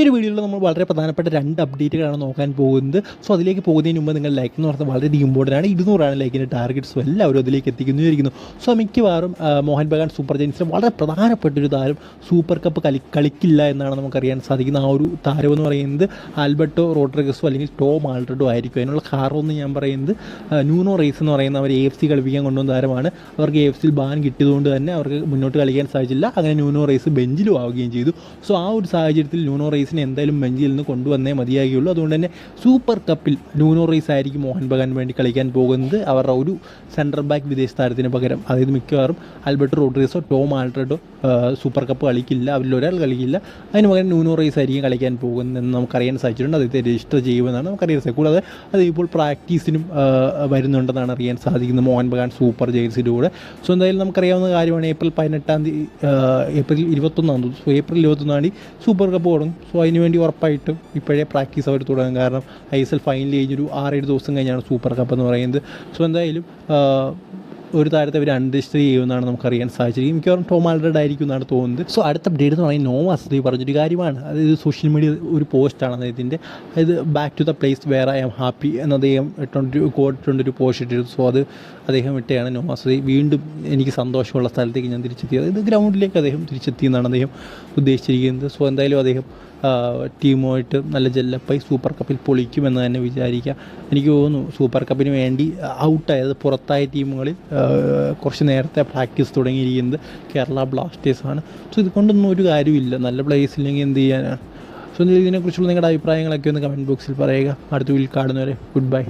ഈ ഒരു വീഡിയോയിൽ നമ്മൾ വളരെ പ്രധാനപ്പെട്ട രണ്ട് അപ്ഡേറ്റുകളാണ് നോക്കാൻ പോകുന്നത്. സോ അതിലേക്ക് പോകുന്നതിന് മുമ്പ് നിങ്ങൾ ലൈക്ക് എന്ന് പറഞ്ഞാൽ വളരെ ഇമ്പോർട്ടന്റ് ആണ്. ഇരുന്നൂറാണ് ലൈക്കിന്റെ ടാർഗറ്റ്സ് എല്ലാവരും അതിലേക്ക് എത്തിക്കുന്നതായിരിക്കുന്നു. സോ മിക്കവാറും മോഹൻ ബഗാൻ സൂപ്പർ ജയൻസിന് വളരെ പ്രധാനപ്പെട്ട ഒരു താരം സൂപ്പർ കപ്പ് കളി കളിക്കില്ല എന്നാണ് നമുക്കറിയാൻ സാധിക്കുന്ന ആ ഒരു താരം എന്ന് പറയുന്നത് ആൽബർട്ടോ റോഡ്രിഗസോ അല്ലെങ്കിൽ ടോം ആൾറഡോ ആയിരിക്കും. അതിനുള്ള കാരണമെന്ന് ഞാൻ പറയുന്നത് ന്യൂനോ റേസ് എന്ന് പറയുന്ന അവർ എ എഫ് സി കളിപ്പിക്കാൻ കൊണ്ടുവന്ന താരമാണ്. അവർക്ക് എ എഫ് സിയിൽ ബാൻ കിട്ടിയതുകൊണ്ട് തന്നെ അവർക്ക് മുന്നോട്ട് കളിക്കാൻ സാധിച്ചില്ല. അങ്ങനെ ന്യൂനോ റേസ് ബെഞ്ചിലും ആവുകയും ചെയ്തു. സോ ആ ഒരു സാഹചര്യത്തിൽ ന്യൂനോ റേസിനെ എന്തായാലും ബെഞ്ചിൽ നിന്ന് കൊണ്ടുവന്നേ മതിയാകുള്ളൂ അതുകൊണ്ട് തന്നെ സൂപ്പർ കപ്പിൽ ന്യൂനോ റൈസ് ആയിരിക്കും മോഹൻ ബഗാൻ വേണ്ടി കളിക്കാൻ പോകുന്നത്. അവരുടെ ഒരു സെൻട്രൽ ബാക്ക് വിദേശ താരത്തിന് പകരം അതായത് മിക്കവാറും ആൽബർട്ട് റോഡ്രീസോ ടോം ആൾട്രഡോ സൂപ്പർ കപ്പ് കളിക്കില്ല. അവരിൽ ഒരാൾ കളിക്കില്ല. അതിന് പകരം ന്യൂനോ റൈസ് ആയിരിക്കും കളിക്കാൻ പോകുന്നതെന്ന് നമുക്കറിയാൻ സാധിച്ചിട്ടുണ്ട്. അദ്ദേഹത്തെ രജിസ്റ്റർ ചെയ്യുമെന്നാണ് നമുക്കറിയാൻ സാധിക്കും കൂടാതെ അത് ഇപ്പോൾ പ്രാക്ടീസിനും വരുന്നുണ്ടെന്നാണ് അറിയാൻ സാധിക്കുന്നത് മോഹൻ ബഗാൻ സൂപ്പർ ജേഴ്സിയുടെ കൂടെ സോ എന്തായാലും നമുക്കറിയാവുന്ന കാര്യമാണ്. ഏപ്രിൽ പതിനെട്ടാം തീയതി ഏപ്രിൽ ഇരുപത്തൊന്നാം തീയതി സോ ഏപ്രിൽ ഇരുപത്തൊന്നാം തീയതി സൂപ്പർ കപ്പ് തുടങ്ങും സോ അതിന് വേണ്ടി ഉറപ്പായിട്ടും ഇപ്പോഴേ പ്രാക്ടീസ് അവർ തുടങ്ങും. കാരണം ഐ എസ് എൽ ഫൈനൽ കഴിഞ്ഞൊരു ആറേഴ് ദിവസം കഴിഞ്ഞാണ് സൂപ്പർ കപ്പ് എന്ന് പറയുന്നത്. സോ എന്തായാലും ഒരു താരത്തെ അവർ അൺരജിസ്റ്റർ ചെയ്യുമെന്നാണ് നമുക്കറിയാൻ സാധിച്ചത് മിക്കവാറും ടോം ആൽറെഡ് ആയിരിക്കും എന്നാണ് തോന്നുന്നത്. സോ അടുത്ത അപ്ഡേറ്റ് എന്ന് പറയുന്നത് നോവ അസ്ലി പറഞ്ഞൊരു കാര്യമാണ്. അതായത് സോഷ്യൽ മീഡിയ ഒരു പോസ്റ്റാണ് അദ്ദേഹത്തിന്റെ അതായത് back to the place where I am happy എന്ന് അദ്ദേഹം ഇട്ടുകൊണ്ടൊരു കോട്ടിട്ടുണ്ടൊരു പോസ്റ്റ് ഇട്ടിരുന്നു. സോ അത് അദ്ദേഹം ഇട്ടയാണ് നോവ അസ്ലി വീണ്ടും എനിക്ക് സന്തോഷമുള്ള സ്ഥലത്തേക്ക് ഞാൻ തിരിച്ചെത്തിയത്. അതായത് ഗ്രൗണ്ടിലേക്ക് അദ്ദേഹം തിരിച്ചെത്തി എന്നാണ് അദ്ദേഹം ഉദ്ദേശിച്ചിരിക്കുന്നത്. സോ എന്തായാലും അദ്ദേഹം ടീമുമായിട്ട് നല്ല ജെല്ലപ്പായി സൂപ്പർ കപ്പിൽ പൊളിക്കുമെന്ന് തന്നെ വിചാരിക്കുക എനിക്ക് തോന്നുന്നു സൂപ്പർ കപ്പിന് വേണ്ടി ഔട്ടായത് പുറത്തായ ടീമുകളിൽ കുറച്ച് നേരത്തെ പ്രാക്ടീസ് തുടങ്ങിയിരിക്കുന്നത് കേരള ബ്ലാസ്റ്റേഴ്സാണ് സോ ഇതുകൊണ്ടൊന്നും ഒരു കാര്യമില്ല നല്ല പ്ലേസ് ഇല്ലെങ്കിൽ എന്ത് ചെയ്യാനാണ് സോ ഇതിനെക്കുറിച്ചുള്ള നിങ്ങളുടെ അഭിപ്രായങ്ങളൊക്കെ ഒന്ന് കമന്റ് ബോക്സിൽ പറയുക. അടുത്ത വീട്ടിൽ കാണുന്നവരെ ഗുഡ് ബൈ